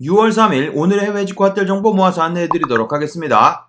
6월 3일 오늘의 해외 직구 핫딜 정보 모아서 안내해 드리도록 하겠습니다.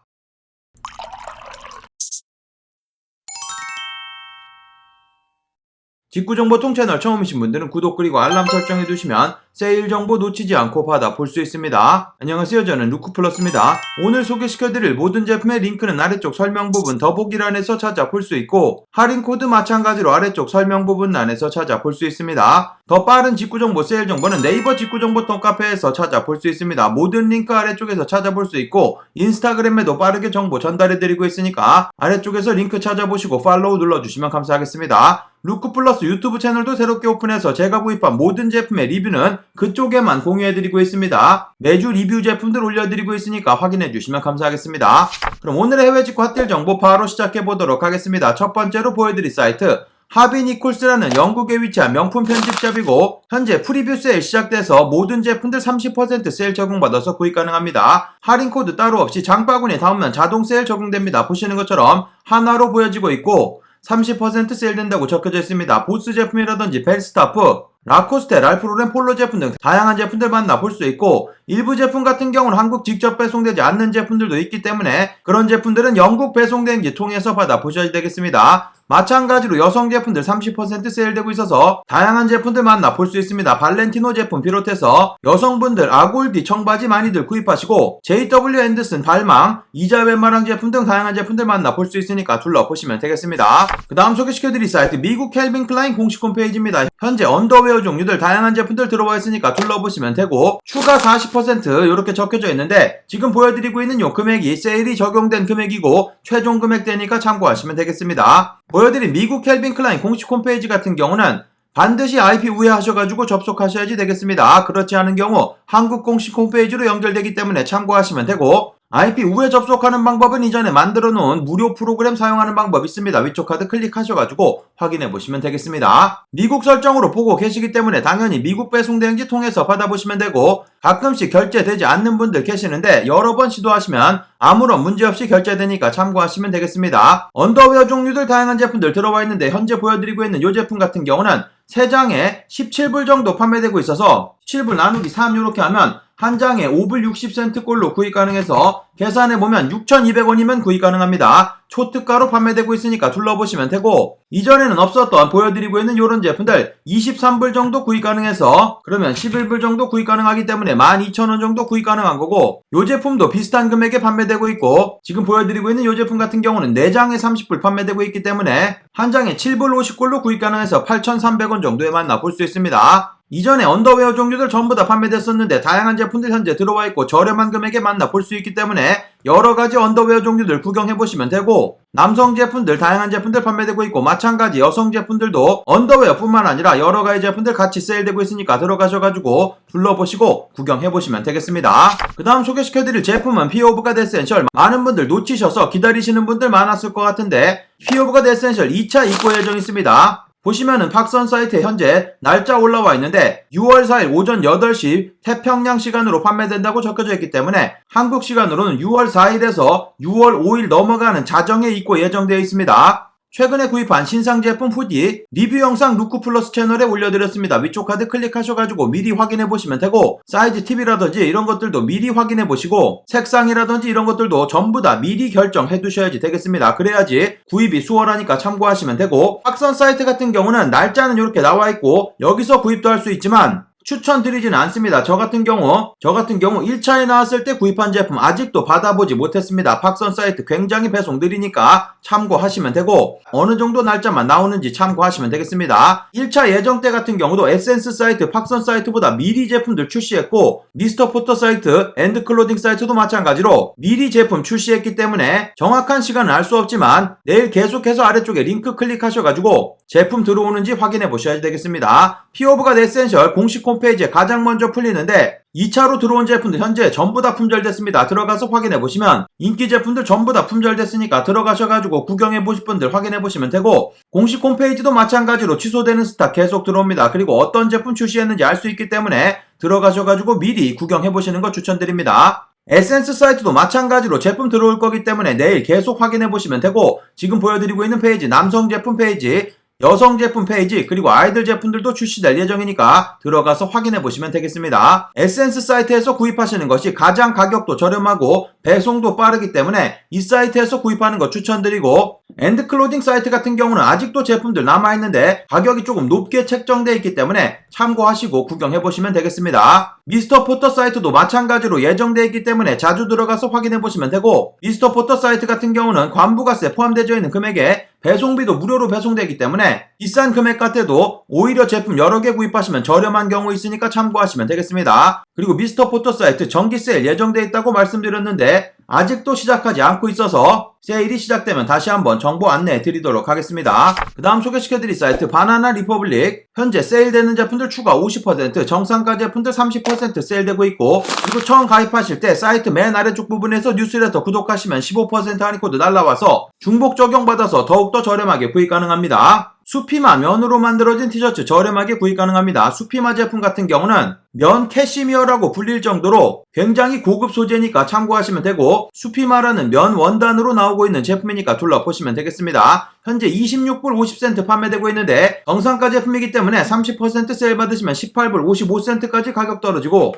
직구정보 통 채널 처음이신 분들은 구독 그리고 알람 설정해 두시면 세일 정보 놓치지 않고 받아 볼 수 있습니다. 안녕하세요. 저는 루크플러스입니다. 오늘 소개시켜드릴 모든 제품의 링크는 아래쪽 설명 부분 더보기란에서 찾아볼 수 있고 할인 코드 마찬가지로 아래쪽 설명 부분란에서 찾아볼 수 있습니다. 더 빠른 직구정보 세일 정보는 네이버 직구정보통 카페에서 찾아볼 수 있습니다. 모든 링크 아래쪽에서 찾아볼 수 있고 인스타그램에도 빠르게 정보 전달해드리고 있으니까 아래쪽에서 링크 찾아보시고 팔로우 눌러주시면 감사하겠습니다. 루크 플러스 유튜브 채널도 새롭게 오픈해서 제가 구입한 모든 제품의 리뷰는 그쪽에만 공유해드리고 있습니다. 매주 리뷰 제품들 올려드리고 있으니까 확인해주시면 감사하겠습니다. 그럼 오늘의 해외 직구 핫딜 정보 바로 시작해보도록 하겠습니다. 첫 번째로 보여드릴 사이트 하빈 이콜스라는 영국에 위치한 명품 편집샵이고 현재 프리뷰 세일 시작돼서 모든 제품들 30% 세일 적용받아서 구입 가능합니다. 할인 코드 따로 없이 장바구니에 담으면 자동 세일 적용됩니다. 보시는 것처럼 하나로 보여지고 있고 30% 세일된다고 적혀져 있습니다. 보스 제품이라든지 벨스타프, 라코스테, 랄프로렌 폴로 제품 등 다양한 제품들 만나 볼 수 있고 일부 제품 같은 경우는 한국 직접 배송되지 않는 제품들도 있기 때문에 그런 제품들은 영국 배송대행지 통해서 받아보셔야 되겠습니다. 마찬가지로 여성 제품들 30% 세일되고 있어서 다양한 제품들 만나 볼 수 있습니다. 발렌티노 제품 비롯해서 여성분들 아골디 청바지 많이들 구입하시고 JW 앤드슨 발망 이자 웬만한 제품 등 다양한 제품들 만나 볼 수 있으니까 둘러보시면 되겠습니다. 그 다음 소개시켜드릴 사이트 미국 캘빈 클라인 공식 홈페이지입니다. 현재 언더웨어 종류들 다양한 제품들 들어와 있으니까 둘러보시면 되고 추가 40% 이렇게 적혀져 있는데 지금 보여드리고 있는 요 금액이 세일이 적용된 금액이고 최종 금액대니까 참고하시면 되겠습니다. 보여드린 미국 캘빈 클라인 공식 홈페이지 같은 경우는 반드시 IP 우회하셔가지고 접속하셔야지 되겠습니다. 그렇지 않은 경우 한국 공식 홈페이지로 연결되기 때문에 참고하시면 되고 IP 우회 접속하는 방법은 이전에 만들어 놓은 무료 프로그램 사용하는 방법 있습니다. 위쪽 카드 클릭하셔가지고 확인해 보시면 되겠습니다. 미국 설정으로 보고 계시기 때문에 당연히 미국 배송 대행지 통해서 받아보시면 되고 가끔씩 결제되지 않는 분들 계시는데 여러 번 시도하시면 아무런 문제 없이 결제되니까 참고하시면 되겠습니다. 언더웨어 종류들 다양한 제품들 들어와 있는데 현재 보여드리고 있는 이 제품 같은 경우는 3장에 17불 정도 판매되고 있어서 17불 나누기 3 이렇게 하면 한 장에 5불 60센트 꼴로 구입 가능해서 계산해보면 6,200원이면 구입 가능합니다. 초특가로 판매되고 있으니까 둘러보시면 되고 이전에는 없었던 보여드리고 있는 이런 제품들 23불 정도 구입 가능해서 그러면 11불 정도 구입 가능하기 때문에 12,000원 정도 구입 가능한 거고 이 제품도 비슷한 금액에 판매되고 있고 지금 보여드리고 있는 이 제품 같은 경우는 4장에 30불 판매되고 있기 때문에 한 장에 7불 50꼴로 구입 가능해서 8,300원 정도에 만나볼 수 있습니다. 이전에 언더웨어 종류들 전부 다 판매됐었는데 다양한 제품들 현재 들어와 있고 저렴한 금액에 만나 볼 수 있기 때문에 여러 가지 언더웨어 종류들 구경해 보시면 되고 남성 제품들 다양한 제품들 판매되고 있고 마찬가지 여성 제품들도 언더웨어 뿐만 아니라 여러 가지 제품들 같이 세일되고 있으니까 들어가셔가지고 둘러보시고 구경해 보시면 되겠습니다. 그 다음 소개시켜드릴 제품은 피오브가 데센셜 많은 분들 놓치셔서 기다리시는 분들 많았을 것 같은데 피오브가 데센셜 2차 입고 예정 있습니다. 보시면은 팍선 사이트에 현재 날짜 올라와 있는데 6월 4일 오전 8시 태평양 시간으로 판매된다고 적혀져 있기 때문에 한국 시간으로는 6월 4일에서 6월 5일 넘어가는 자정에 입고 예정되어 있습니다. 최근에 구입한 신상 제품 후디 리뷰 영상 루크 플러스 채널에 올려드렸습니다. 위쪽 카드 클릭하셔가지고 미리 확인해 보시면 되고 사이즈 팁이라든지 이런 것들도 미리 확인해 보시고 색상이라든지 이런 것들도 전부 다 미리 결정해 두셔야지 되겠습니다. 그래야지 구입이 수월하니까 참고하시면 되고 확선 사이트 같은 경우는 날짜는 이렇게 나와 있고 여기서 구입도 할 수 있지만 추천드리지는 않습니다. 저 같은 경우, 저 같은 경우 1차에 나왔을 때 구입한 제품 아직도 받아보지 못했습니다. 팍선 사이트 굉장히 배송 느리니까 참고하시면 되고, 어느 정도 날짜만 나오는지 참고하시면 되겠습니다. 1차 예정 때 같은 경우도 에센스 사이트, 팍선 사이트보다 미리 제품들 출시했고, 미스터 포터 사이트, 엔드 클로딩 사이트도 마찬가지로 미리 제품 출시했기 때문에 정확한 시간은 알 수 없지만, 내일 계속해서 아래쪽에 링크 클릭하셔가지고, 제품 들어오는지 확인해 보셔야 되겠습니다. 피오브가 에센셜 공식 홈 페이지에 가장 먼저 풀리는데 2차로 들어온 제품들 현재 전부 다 품절됐습니다. 들어가서 확인해 보시면 인기 제품들 전부 다 품절됐으니까 들어가셔가지고 구경해 보실 분들 확인해 보시면 되고 공식 홈페이지도 마찬가지로 취소되는 스타 계속 들어옵니다. 그리고 어떤 제품 출시했는지 알 수 있기 때문에 들어가셔가지고 미리 구경해 보시는 거 추천드립니다. 에센스 사이트도 마찬가지로 제품 들어올 거기 때문에 내일 계속 확인해 보시면 되고 지금 보여드리고 있는 페이지 남성 제품 페이지 여성 제품 페이지 그리고 아이들 제품들도 출시될 예정이니까 들어가서 확인해 보시면 되겠습니다. 에센스 사이트에서 구입하시는 것이 가장 가격도 저렴하고 배송도 빠르기 때문에 이 사이트에서 구입하는 거 추천드리고 엔드클로딩 사이트 같은 경우는 아직도 제품들 남아있는데 가격이 조금 높게 책정되어 있기 때문에 참고하시고 구경해 보시면 되겠습니다. 미스터 포터 사이트도 마찬가지로 예정되어 있기 때문에 자주 들어가서 확인해 보시면 되고 미스터 포터 사이트 같은 경우는 관부가세 포함되어 있는 금액에 배송비도 무료로 배송되기 때문에 비싼 금액 같아도 오히려 제품 여러 개 구입하시면 저렴한 경우 있으니까 참고하시면 되겠습니다. 그리고 미스터 포터 사이트 정기 세일 예정되어 있다고 말씀드렸는데 아직도 시작하지 않고 있어서 세일이 시작되면 다시 한번 정보 안내해 드리도록 하겠습니다. 그 다음 소개시켜드릴 사이트 바나나 리퍼블릭 현재 세일되는 제품들 추가 50% 정상가 제품들 30% 세일되고 있고 그리고 처음 가입하실 때 사이트 맨 아래쪽 부분에서 뉴스레터 구독하시면 15% 할인 코드 날라와서 중복 적용받아서 더욱더 저렴하게 구입 가능합니다. 수피마 면으로 만들어진 티셔츠 저렴하게 구입 가능합니다. 수피마 제품 같은 경우는 면 캐시미어라고 불릴 정도로 굉장히 고급 소재니까 참고하시면 되고 수피마라는 면 원단으로 나오고 있는 제품이니까 둘러보시면 되겠습니다. 현재 26불 50센트 판매되고 있는데 정상가 제품이기 때문에 30% 세일 받으시면 18불 55센트까지 가격 떨어지고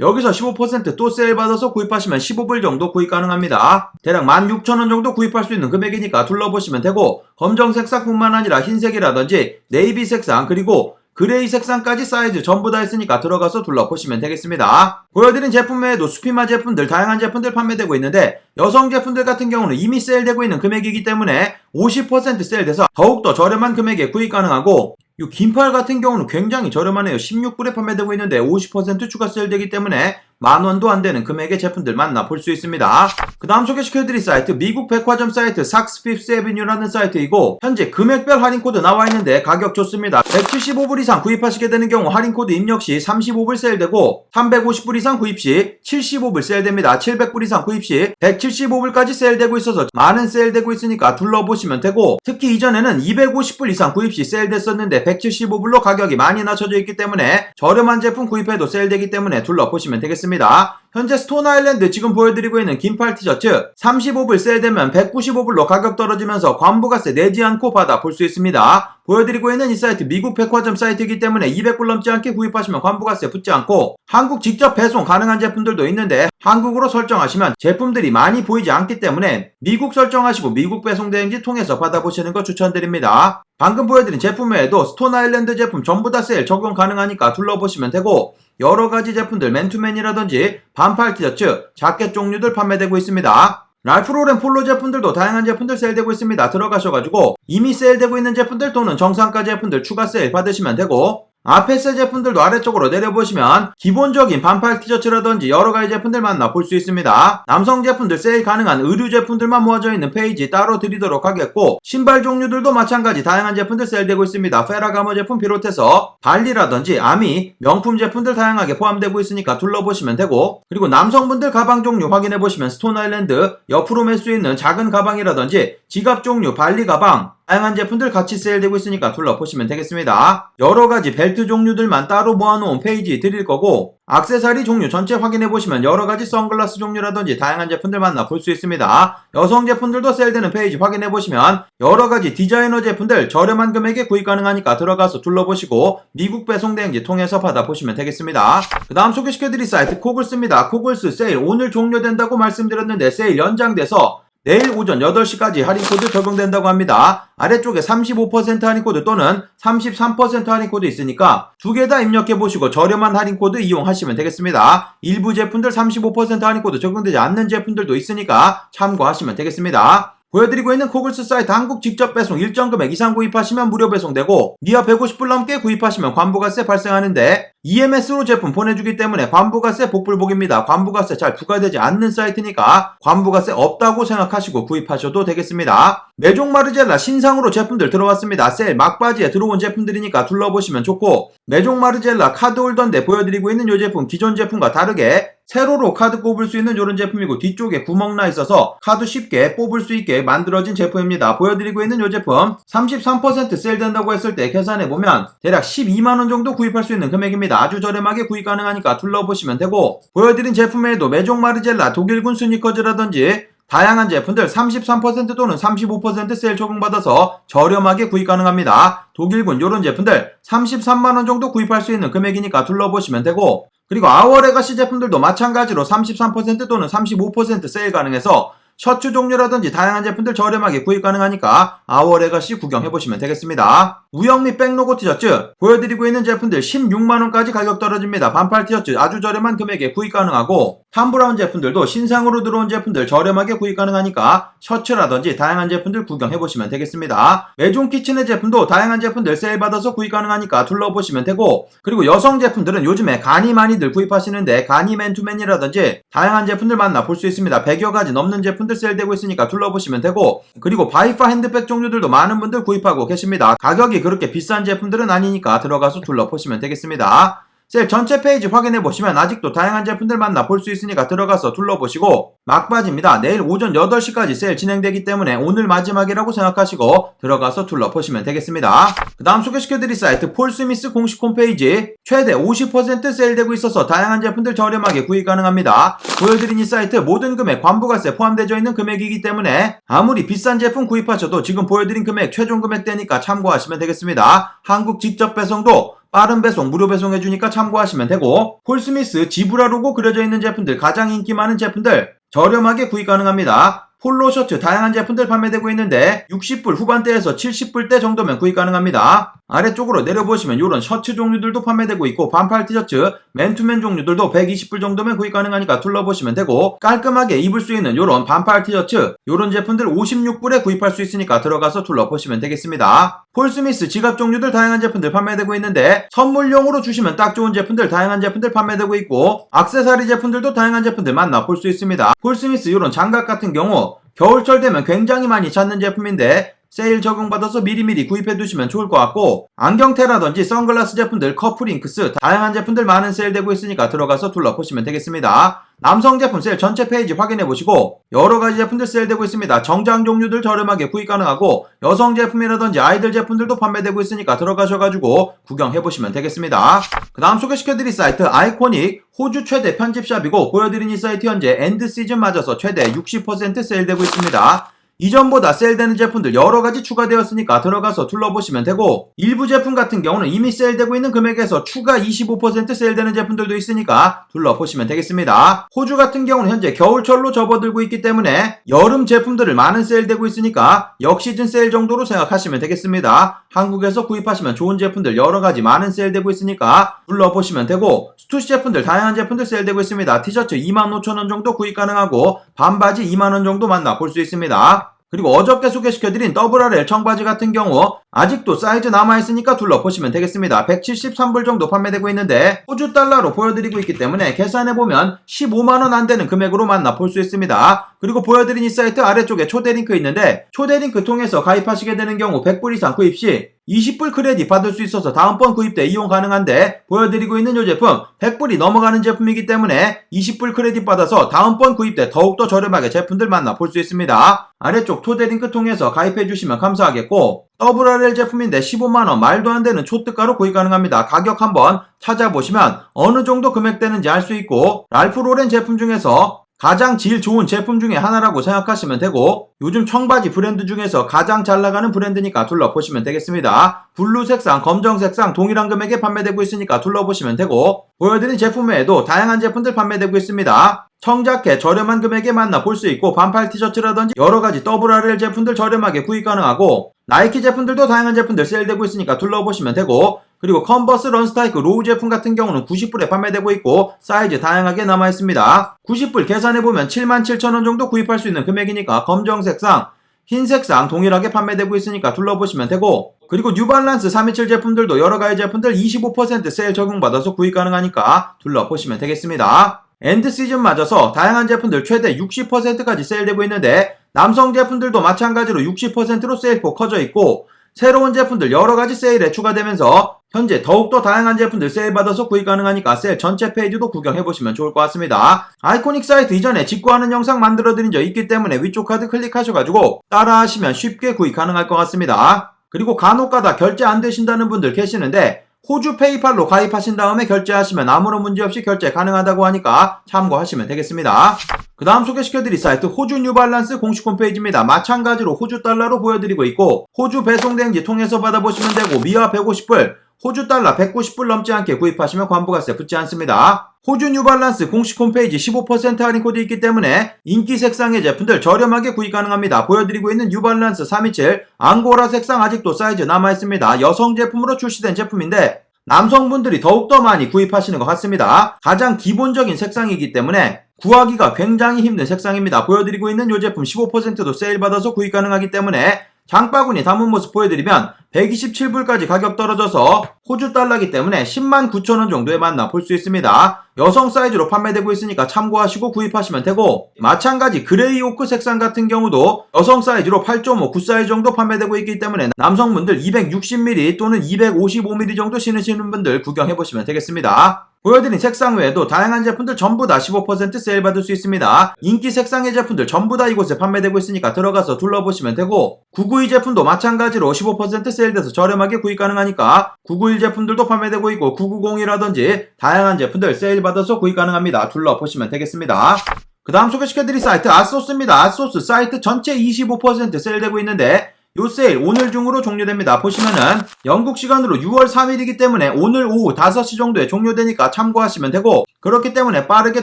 여기서 15%또 세일 받아서 구입하시면 15불 정도 구입 가능합니다. 대략 16,000원 정도 구입할 수 있는 금액이니까 둘러보시면 되고 검정 색상뿐만 아니라 흰색이라든지 네이비 색상 그리고 그레이 색상까지 사이즈 전부 다 있으니까 들어가서 둘러보시면 되겠습니다. 보여드린 제품 외에도 수피마 제품들 다양한 제품들 판매되고 있는데 여성 제품들 같은 경우는 이미 세일되고 있는 금액이기 때문에 50% 세일돼서 더욱더 저렴한 금액에 구입 가능하고 이 긴팔 같은 경우는 굉장히 저렴하네요. 16불에 판매되고 있는데 50% 추가 세일되기 때문에 만 원도 안 되는 금액의 제품들 만나볼 수 있습니다. 그 다음 소개시켜드릴 사이트 미국 백화점 사이트 삭스 핍스 에비뉴라는 사이트이고 현재 금액별 할인 코드 나와 있는데 가격 좋습니다. 175불 이상 구입하시게 되는 경우 할인 코드 입력 시 35불 세일되고 350불 이상 구입 시 75불 세일됩니다. 700불 이상 구입 시 175불까지 세일되고 있어서 많은 세일되고 있으니까 둘러보시면 되고 특히 이전에는 250불 이상 구입 시 세일됐었는데 175불로 가격이 많이 낮춰져 있기 때문에 저렴한 제품 구입해도 세일되기 때문에 둘러보시면 되겠습니다. 현재 스톤 아일랜드 지금 보여드리고 있는 긴팔 티셔츠 35불 세일되면 195불로 가격 떨어지면서 관부가세 내지 않고 받아 볼 수 있습니다. 보여드리고 있는 이 사이트 미국 백화점 사이트이기 때문에 200불 넘지 않게 구입하시면 관부가세 붙지 않고 한국 직접 배송 가능한 제품들도 있는데 한국으로 설정하시면 제품들이 많이 보이지 않기 때문에 미국 설정하시고 미국 배송 대행지 통해서 받아보시는 거 추천드립니다. 방금 보여드린 제품 외에도 스톤 아일랜드 제품 전부 다 세일 적용 가능하니까 둘러보시면 되고 여러 가지 제품들 맨투맨이라든지 반팔 티셔츠, 자켓 종류들 판매되고 있습니다. 랄프로렌 폴로 제품들도 다양한 제품들 세일되고 있습니다. 들어가셔가지고 이미 세일되고 있는 제품들 또는 정상가 제품들 추가 세일 받으시면 되고 아페스 제품들도 아래쪽으로 내려보시면 기본적인 반팔 티셔츠라든지 여러가지 제품들 만나 볼 수 있습니다. 남성 제품들 세일 가능한 의류 제품들만 모아져 있는 페이지 따로 드리도록 하겠고 신발 종류들도 마찬가지 다양한 제품들 세일되고 있습니다. 페라가모 제품 비롯해서 발리라든지 아미, 명품 제품들 다양하게 포함되고 있으니까 둘러보시면 되고 그리고 남성분들 가방 종류 확인해보시면 스톤 아일랜드 옆으로 맬수 있는 작은 가방이라든지 지갑 종류 발리 가방 다양한 제품들 같이 세일되고 있으니까 둘러보시면 되겠습니다. 여러가지 벨트 종류들만 따로 모아놓은 페이지 드릴 거고 악세사리 종류 전체 확인해보시면 여러가지 선글라스 종류라든지 다양한 제품들 만나 볼 수 있습니다. 여성 제품들도 세일되는 페이지 확인해보시면 여러가지 디자이너 제품들 저렴한 금액에 구입 가능하니까 들어가서 둘러보시고 미국 배송 대행지 통해서 받아보시면 되겠습니다. 그 다음 소개시켜드릴 사이트 코글스입니다. 코글스 세일 오늘 종료된다고 말씀드렸는데 세일 연장돼서 내일 오전 8시까지 할인 코드 적용된다고 합니다. 아래쪽에 35% 할인 코드 또는 33% 할인 코드 있으니까 두 개 다 입력해 보시고 저렴한 할인 코드 이용하시면 되겠습니다. 일부 제품들 35% 할인 코드 적용되지 않는 제품들도 있으니까 참고하시면 되겠습니다. 보여드리고 있는 코글스 사이트 한국 직접 배송 일정 금액 이상 구입하시면 무료 배송되고 미아 150불 넘게 구입하시면 관부가세 발생하는데 EMS로 제품 보내주기 때문에 관부가세 복불복입니다. 관부가세 잘 부과되지 않는 사이트니까 관부가세 없다고 생각하시고 구입하셔도 되겠습니다. 메종 마르젤라 신상으로 제품들 들어왔습니다. 세일 막바지에 들어온 제품들이니까 둘러보시면 좋고 메종 마르젤라 카드 홀더인데 보여드리고 있는 이 제품 기존 제품과 다르게 세로로 카드 꼽을 수 있는 이런 제품이고 뒤쪽에 구멍 나 있어서 카드 쉽게 뽑을 수 있게 만들어진 제품입니다. 보여드리고 있는 이 제품 33% 세일된다고 했을 때 계산해보면 대략 12만원 정도 구입할 수 있는 금액입니다. 아주 저렴하게 구입 가능하니까 둘러보시면 되고 보여드린 제품 외에도 메종 마르젤라 독일군 스니커즈라든지 다양한 제품들 33% 또는 35% 세일 적용받아서 저렴하게 구입 가능합니다. 독일군 요런 제품들 33만원 정도 구입할 수 있는 금액이니까 둘러보시면 되고 그리고 아워레가시 제품들도 마찬가지로 33% 또는 35% 세일 가능해서 셔츠 종류라든지 다양한 제품들 저렴하게 구입 가능하니까 아워레가시 구경해보시면 되겠습니다. 우영미 백로고 티셔츠 보여드리고 있는 제품들 16만원까지 가격 떨어집니다. 반팔 티셔츠 아주 저렴한 금액에 구입 가능하고 탐브라운 제품들도 신상으로 들어온 제품들 저렴하게 구입 가능하니까 셔츠라든지 다양한 제품들 구경해보시면 되겠습니다. 메종 키친의 제품도 다양한 제품들 세일 받아서 구입 가능하니까 둘러보시면 되고 그리고 여성 제품들은 요즘에 간이 많이들 구입하시는데 간이 맨투맨이라든지 다양한 제품들 만나 볼 수 있습니다. 100여 가지 넘는 제품 들 세일되고 있으니까 둘러보시면 되고 그리고 바이파 핸드백 종류들도 많은 분들 구입하고 계십니다. 가격이 그렇게 비싼 제품들은 아니니까 들어가서 둘러보시면 되겠습니다. 세일 전체 페이지 확인해 보시면 아직도 다양한 제품들 만나 볼 수 있으니까 들어가서 둘러보시고 막바지입니다. 내일 오전 8시까지 세일 진행되기 때문에 오늘 마지막이라고 생각하시고 들어가서 둘러보시면 되겠습니다. 그 다음 소개시켜드릴 사이트 폴스미스 공식 홈페이지 최대 50% 세일되고 있어서 다양한 제품들 저렴하게 구입 가능합니다. 보여드린 이 사이트 모든 금액 관부가세 포함되어 있는 금액이기 때문에 아무리 비싼 제품 구입하셔도 지금 보여드린 금액 최종 금액대니까 참고하시면 되겠습니다. 한국 직접 배송도 빠른 배송, 무료 배송해주니까 참고하시면 되고 폴스미스 지브라 로고 그려져 있는 제품들 가장 인기 많은 제품들 저렴하게 구입 가능합니다. 폴로 셔츠 다양한 제품들 판매되고 있는데 60불 후반대에서 70불대 정도면 구입 가능합니다. 아래쪽으로 내려보시면 이런 셔츠 종류들도 판매되고 있고 반팔 티셔츠, 맨투맨 종류들도 120불 정도면 구입 가능하니까 둘러보시면 되고 깔끔하게 입을 수 있는 이런 반팔 티셔츠 이런 제품들 56불에 구입할 수 있으니까 들어가서 둘러보시면 되겠습니다. 폴스미스 지갑 종류들 다양한 제품들 판매되고 있는데 선물용으로 주시면 딱 좋은 제품들 다양한 제품들 판매되고 있고 악세사리 제품들도 다양한 제품들 만나 볼 수 있습니다. 폴스미스 이런 장갑 같은 경우 겨울철 되면 굉장히 많이 찾는 제품인데 세일 적용받아서 미리미리 구입해 두시면 좋을 것 같고 안경테라든지 선글라스 제품들 커플잉크스 다양한 제품들 많은 세일되고 있으니까 들어가서 둘러보시면 되겠습니다. 남성 제품 세일 전체 페이지 확인해 보시고 여러 가지 제품들 세일되고 있습니다. 정장 종류들 저렴하게 구입 가능하고 여성 제품이라든지 아이들 제품들도 판매되고 있으니까 들어가셔가지고 구경해 보시면 되겠습니다. 그 다음 소개시켜드릴 사이트 아이코닉 호주 최대 편집샵이고 보여드린 이 사이트 현재 엔드 시즌 맞아서 최대 60% 세일되고 있습니다. 이전보다 세일되는 제품들 여러 가지 추가되었으니까 들어가서 둘러보시면 되고 일부 제품 같은 경우는 이미 세일되고 있는 금액에서 추가 25% 세일되는 제품들도 있으니까 둘러보시면 되겠습니다. 호주 같은 경우는 현재 겨울철로 접어들고 있기 때문에 여름 제품들을 많은 세일되고 있으니까 역시즌 세일 정도로 생각하시면 되겠습니다. 한국에서 구입하시면 좋은 제품들 여러 가지 많은 세일되고 있으니까 둘러보시면 되고 스투시 제품들 다양한 제품들 세일되고 있습니다. 티셔츠 25,000원 정도 구입 가능하고 반바지 2만원 정도 만나 볼 수 있습니다. 그리고 어저께 소개시켜드린 WRL 청바지 같은 경우 아직도 사이즈 남아있으니까 둘러보시면 되겠습니다. 173불 정도 판매되고 있는데 호주 달러로 보여드리고 있기 때문에 계산해보면 15만원 안되는 금액으로 만나 볼 수 있습니다. 그리고 보여드린 이 사이트 아래쪽에 초대 링크 있는데 초대 링크 통해서 가입하시게 되는 경우 100불 이상 구입 시 20불 크레딧 받을 수 있어서 다음번 구입 때 이용 가능한데 보여드리고 있는 이 제품 100불이 넘어가는 제품이기 때문에 20불 크레딧 받아서 다음번 구입 때 더욱더 저렴하게 제품들 만나 볼 수 있습니다. 아래쪽 토대 링크 통해서 가입해 주시면 감사하겠고 WRL 제품인데 15만원 말도 안 되는 초특가로 구입 가능합니다. 가격 한번 찾아보시면 어느 정도 금액대는지 알 수 있고 랄프 로렌 제품 중에서 가장 질 좋은 제품 중에 하나라고 생각하시면 되고 요즘 청바지 브랜드 중에서 가장 잘 나가는 브랜드니까 둘러보시면 되겠습니다. 블루 색상, 검정 색상 동일한 금액에 판매되고 있으니까 둘러보시면 되고 보여드린 제품 외에도 다양한 제품들 판매되고 있습니다. 청자켓 저렴한 금액에 만나 볼 수 있고 반팔 티셔츠라든지 여러가지 WRL 제품들 저렴하게 구입 가능하고 나이키 제품들도 다양한 제품들 세일되고 있으니까 둘러보시면 되고 그리고 컨버스 런스타이크 로우 제품 같은 경우는 90불에 판매되고 있고 사이즈 다양하게 남아 있습니다. 90불 계산해보면 77,000원 정도 구입할 수 있는 금액이니까 검정색상 흰색상 동일하게 판매되고 있으니까 둘러보시면 되고 그리고 뉴발란스 327 제품들도 여러가지 제품들 25% 세일 적용받아서 구입 가능하니까 둘러보시면 되겠습니다. 엔드 시즌 맞아서 다양한 제품들 최대 60%까지 세일되고 있는데 남성 제품들도 마찬가지로 60%로 세일폭 커져 있고 새로운 제품들 여러가지 세일에 추가되면서 현재 더욱더 다양한 제품들 세일받아서 구입 가능하니까 세일 전체 페이지도 구경해보시면 좋을 것 같습니다. 아이코닉 사이트 이전에 직구하는 영상 만들어드린 적 있기 때문에 위쪽 카드 클릭하셔가지고 따라하시면 쉽게 구입 가능할 것 같습니다. 그리고 간혹가다 결제 안 되신다는 분들 계시는데 호주 페이팔로 가입하신 다음에 결제하시면 아무런 문제 없이 결제 가능하다고 하니까 참고하시면 되겠습니다. 그그 다음 소개시켜드릴 사이트 호주 뉴발란스 공식 홈페이지입니다. 마찬가지로 호주 달러로 보여드리고 있고 호주 배송대행지 통해서 받아보시면 되고 미화 150불, 호주 달러 190불 넘지 않게 구입하시면 관부가세 붙지 않습니다. 호주 뉴발란스 공식 홈페이지 15% 할인 코드 있기 때문에 인기 색상의 제품들 저렴하게 구입 가능합니다. 보여드리고 있는 뉴발란스 327 앙고라 색상 아직도 사이즈 남아있습니다. 여성 제품으로 출시된 제품인데 남성분들이 더욱더 많이 구입하시는 것 같습니다. 가장 기본적인 색상이기 때문에 구하기가 굉장히 힘든 색상입니다. 보여드리고 있는 이 제품 15%도 세일 받아서 구입 가능하기 때문에 장바구니 담은 모습 보여드리면 127불까지 가격 떨어져서 호주 달러기 때문에 10만 9천원 정도에 만나 볼 수 있습니다. 여성 사이즈로 판매되고 있으니까 참고하시고 구입하시면 되고 마찬가지 그레이 오크 색상 같은 경우도 여성 사이즈로 8.5, 9 사이즈 정도 판매되고 있기 때문에 남성분들 260mm 또는 255mm 정도 신으시는 분들 구경해보시면 되겠습니다. 보여드린 색상 외에도 다양한 제품들 전부 다 15% 세일 받을 수 있습니다. 인기 색상의 제품들 전부 다 이곳에 판매되고 있으니까 들어가서 둘러보시면 되고 992 제품도 마찬가지로 15% 세일돼서 저렴하게 구입 가능하니까 991 제품들도 판매되고 있고 990이라든지 다양한 제품들 세일 받아서 구입 가능합니다. 둘러보시면 되겠습니다. 그 다음 소개시켜드릴 사이트 아소스입니다. 아소스 사이트 전체 25% 세일되고 있는데 요 세일 오늘 중으로 종료됩니다. 보시면은 영국 시간으로 6월 3일이기 때문에 오늘 오후 5시 정도에 종료되니까 참고하시면 되고 그렇기 때문에 빠르게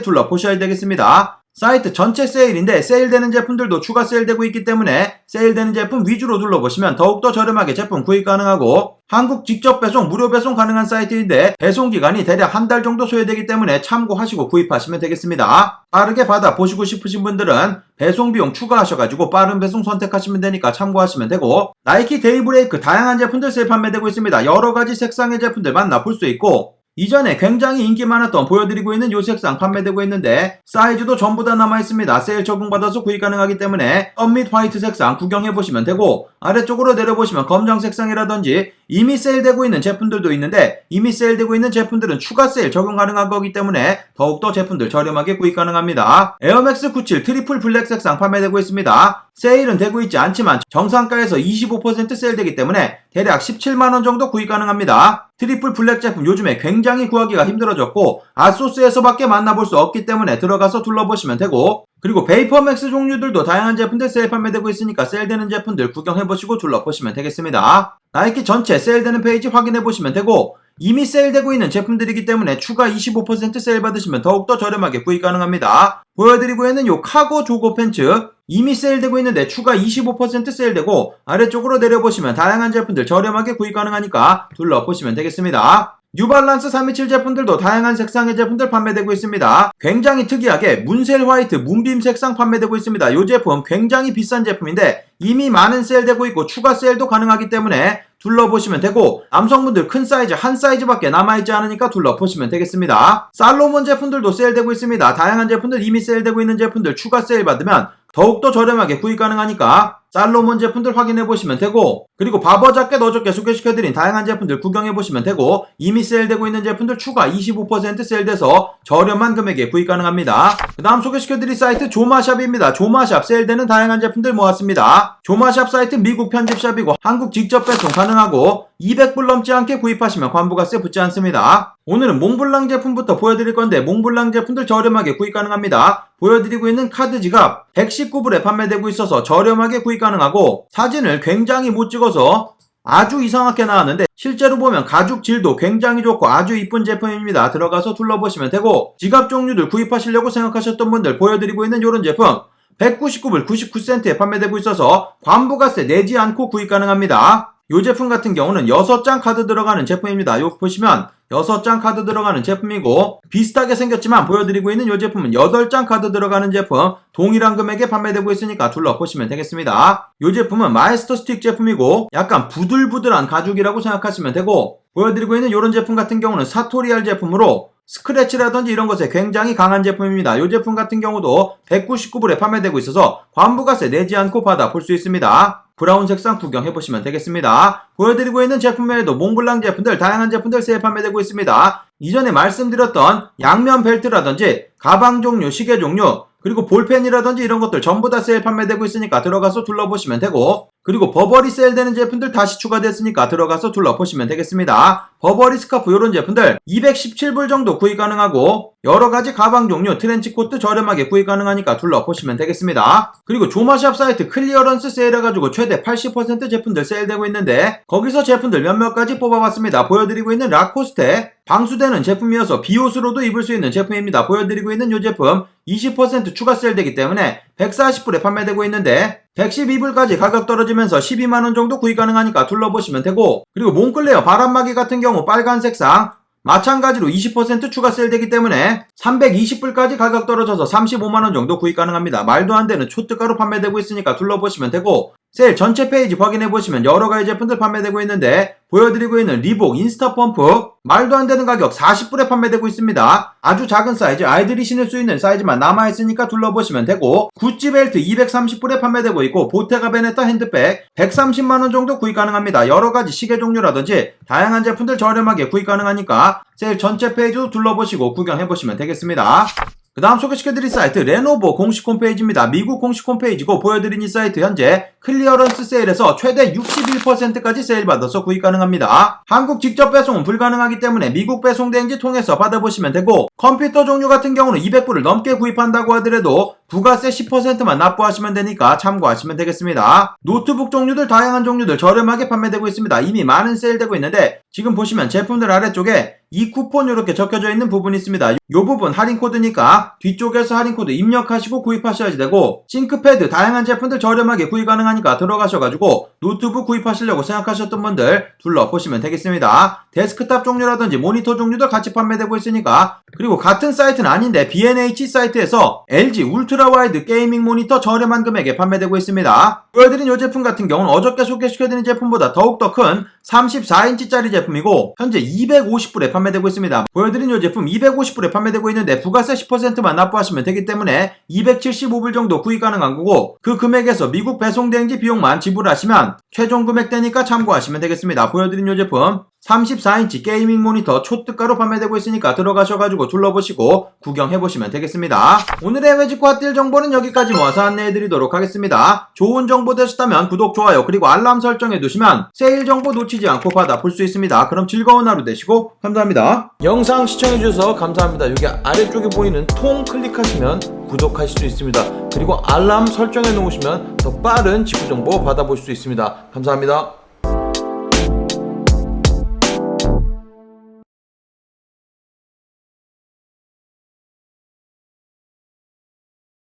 둘러보셔야 되겠습니다. 사이트 전체 세일인데 세일되는 제품들도 추가 세일되고 있기 때문에 세일되는 제품 위주로 둘러보시면 더욱더 저렴하게 제품 구입 가능하고 한국 직접 배송, 무료 배송 가능한 사이트인데 배송 기간이 대략 한 달 정도 소요되기 때문에 참고하시고 구입하시면 되겠습니다. 빠르게 받아 보시고 싶으신 분들은 배송 비용 추가하셔가지고 빠른 배송 선택하시면 되니까 참고하시면 되고 나이키 데이브레이크 다양한 제품들 세일 판매되고 있습니다. 여러 가지 색상의 제품들 만나볼 수 있고 이전에 굉장히 인기 많았던 보여드리고 있는 요 색상 판매되고 있는데 사이즈도 전부 다 남아있습니다. 세일 적용받아서 구입 가능하기 때문에 썸밋 화이트 색상 구경해보시면 되고 아래쪽으로 내려보시면 검정 색상이라든지 이미 세일되고 있는 제품들도 있는데 이미 세일되고 있는 제품들은 추가 세일 적용 가능한 거기 때문에 더욱더 제품들 저렴하게 구입 가능합니다. 에어맥스 97 트리플 블랙 색상 판매되고 있습니다. 세일은 되고 있지 않지만 정상가에서 25% 세일되기 때문에 대략 17만원 정도 구입 가능합니다. 트리플 블랙 제품 요즘에 굉장히 구하기가 힘들어졌고 아소스에서밖에 만나볼 수 없기 때문에 들어가서 둘러보시면 되고 그리고 베이퍼맥스 종류들도 다양한 제품들 세일 판매되고 있으니까 세일되는 제품들 구경해보시고 둘러보시면 되겠습니다. 나이키 전체 세일되는 페이지 확인해보시면 되고 이미 세일되고 있는 제품들이기 때문에 추가 25% 세일 받으시면 더욱더 저렴하게 구입 가능합니다. 보여드리고 있는 요 카고 조거 팬츠 이미 세일되고 있는데 추가 25% 세일되고 아래쪽으로 내려보시면 다양한 제품들 저렴하게 구입 가능하니까 둘러보시면 되겠습니다. 뉴발란스 327 제품들도 다양한 색상의 제품들 판매되고 있습니다. 굉장히 특이하게 문셀 화이트 문빔 색상 판매되고 있습니다. 이 제품 굉장히 비싼 제품인데 이미 많은 세일되고 있고 추가 세일도 가능하기 때문에 둘러보시면 되고 남성분들 큰 사이즈 한 사이즈밖에 남아있지 않으니까 둘러보시면 되겠습니다. 살로몬 제품들도 세일되고 있습니다. 다양한 제품들 이미 세일되고 있는 제품들 추가 세일 받으면 더욱더 저렴하게 구입 가능하니까 살로몬 제품들 확인해 보시면 되고 그리고 바버 자켓 어저께 소개시켜드린 다양한 제품들 구경해 보시면 되고 이미 세일되고 있는 제품들 추가 25% 세일돼서 저렴한 금액에 구입 가능합니다. 그 다음 소개시켜드릴 사이트 조마샵입니다. 조마샵 세일되는 다양한 제품들 모았습니다. 조마샵 사이트 미국 편집샵이고 한국 직접 배송 가능하고 200불 넘지 않게 구입하시면 관부가세 붙지 않습니다. 오늘은 몽블랑 제품부터 보여드릴 건데 몽블랑 제품들 저렴하게 구입 가능합니다. 보여드리고 있는 카드 지갑 119불에 판매되고 있어서 저렴하게 구입 가능하고 사진을 굉장히 못 찍어서 아주 이상하게 나왔는데 실제로 보면 가죽 질도 굉장히 좋고 아주 이쁜 제품입니다. 들어가서 둘러보시면 되고 지갑 종류들 구입하시려고 생각하셨던 분들 보여드리고 있는 이런 제품 199불 99센트에 판매되고 있어서 관부가세 내지 않고 구입 가능합니다. 이 제품 같은 경우는 6장 카드 들어가는 제품입니다. 요 보시면 6장 카드 들어가는 제품이고 비슷하게 생겼지만 보여드리고 있는 이 제품은 8장 카드 들어가는 제품 동일한 금액에 판매되고 있으니까 둘러보시면 되겠습니다. 이 제품은 마이스터 스틱 제품이고 약간 부들부들한 가죽이라고 생각하시면 되고 보여드리고 있는 이런 제품 같은 경우는 사토리알 제품으로 스크래치라든지 이런 것에 굉장히 강한 제품입니다. 이 제품 같은 경우도 199불에 판매되고 있어서 관부가세 내지 않고 받아 볼 수 있습니다. 브라운 색상 구경해보시면 되겠습니다. 보여드리고 있는 제품 외에도 몽블랑 제품들, 다양한 제품들 세일 판매되고 있습니다. 이전에 말씀드렸던 양면 벨트라든지 가방 종류, 시계 종류, 그리고 볼펜이라든지 이런 것들 전부 다 세일 판매되고 있으니까 들어가서 둘러보시면 되고 그리고 버버리 세일되는 제품들 다시 추가됐으니까 들어가서 둘러보시면 되겠습니다. 버버리 스카프 이런 제품들 217불 정도 구입 가능하고 여러 가지 가방 종류 트렌치 코트 저렴하게 구입 가능하니까 둘러보시면 되겠습니다. 그리고 조마샵 사이트 클리어런스 세일 해가지고 최대 80% 제품들 세일되고 있는데 거기서 제품들 몇몇 가지 뽑아봤습니다. 보여드리고 있는 라코스테 방수되는 제품이어서 비옷으로도 입을 수 있는 제품입니다. 보여드리고 있는 이 제품 20% 추가 세일되기 때문에 140불에 판매되고 있는데 112불까지 가격 떨어지면서 12만원 정도 구입 가능하니까 둘러보시면 되고 그리고 몽클레어 바람막이 같은 경우 빨간 색상 마찬가지로 20% 추가 세일되기 때문에 320불까지 가격 떨어져서 35만원 정도 구입 가능합니다. 말도 안 되는 초특가로 판매되고 있으니까 둘러보시면 되고 세일 전체 페이지 확인해 보시면 여러 가지 제품들 판매되고 있는데 보여드리고 있는 리복 인스타 펌프 말도 안 되는 가격 40불에 판매되고 있습니다. 아주 작은 사이즈 아이들이 신을 수 있는 사이즈만 남아 있으니까 둘러보시면 되고 구찌 벨트 230불에 판매되고 있고 보테가 베네타 핸드백 130만 원 정도 구입 가능합니다. 여러 가지 시계 종류라든지 다양한 제품들 저렴하게 구입 가능하니까 세일 전체 페이지도 둘러보시고 구경해 보시면 되겠습니다. 그 다음 소개시켜드릴 사이트 레노버 공식 홈페이지입니다. 미국 공식 홈페이지고 보여드린 이 사이트 현재 클리어런스 세일에서 최대 61%까지 세일 받아서 구입 가능합니다. 한국 직접 배송은 불가능하기 때문에 미국 배송 대행지 통해서 받아보시면 되고 컴퓨터 종류 같은 경우는 200불을 넘게 구입한다고 하더라도 부가세 10%만 납부하시면 되니까 참고하시면 되겠습니다. 노트북 종류들 다양한 종류들 저렴하게 판매되고 있습니다. 이미 많은 세일되고 있는데 지금 보시면 제품들 아래쪽에 이 쿠폰 이렇게 적혀져 있는 부분이 있습니다. 이 부분 할인 코드니까 뒤쪽에서 할인 코드 입력하시고 구입하셔야지 되고 싱크패드 다양한 제품들 저렴하게 구입 가능하니까 들어가셔가지고 노트북 구입하시려고 생각하셨던 분들 둘러보시면 되겠습니다. 데스크탑 종류라든지 모니터 종류도 같이 판매되고 있으니까 그리고 같은 사이트는 아닌데 B&H 사이트에서 LG 울트라 와이드 게이밍 모니터 저렴한 금액에 판매되고 있습니다. 보여드린 이 제품 같은 경우는 어저께 소개시켜드린 제품보다 더욱더 큰 34인치짜리 제품이고 현재 250불에 판매되고 있습니다. 보여드린 이 제품 250불에 판매되고 있는데 부가세 10%만 납부하시면 되기 때문에 275불 정도 구입 가능한 거고 그 금액에서 미국 배송 대행지 비용만 지불하시면 최종 금액대니까 참고하시면 되겠습니다. 보여드린 이 제품 34인치 게이밍 모니터 초특가로 판매되고 있으니까 들어가셔가지고 둘러보시고 구경해보시면 되겠습니다. 오늘의 외직 핫딜 정보는 여기까지 모아서 안내해드리도록 하겠습니다. 좋은 정보 되셨다면 구독, 좋아요, 그리고 알람 설정해두시면 세일 정보 놓치지 않고 받아볼 수 있습니다. 그럼 즐거운 하루 되시고 감사합니다. 영상 시청해주셔서 감사합니다. 여기 아래쪽에 보이는 통 클릭하시면 구독하실 수 있습니다. 그리고 알람 설정해 놓으시면 더 빠른 직구 정보 받아볼 수 있습니다. 감사합니다.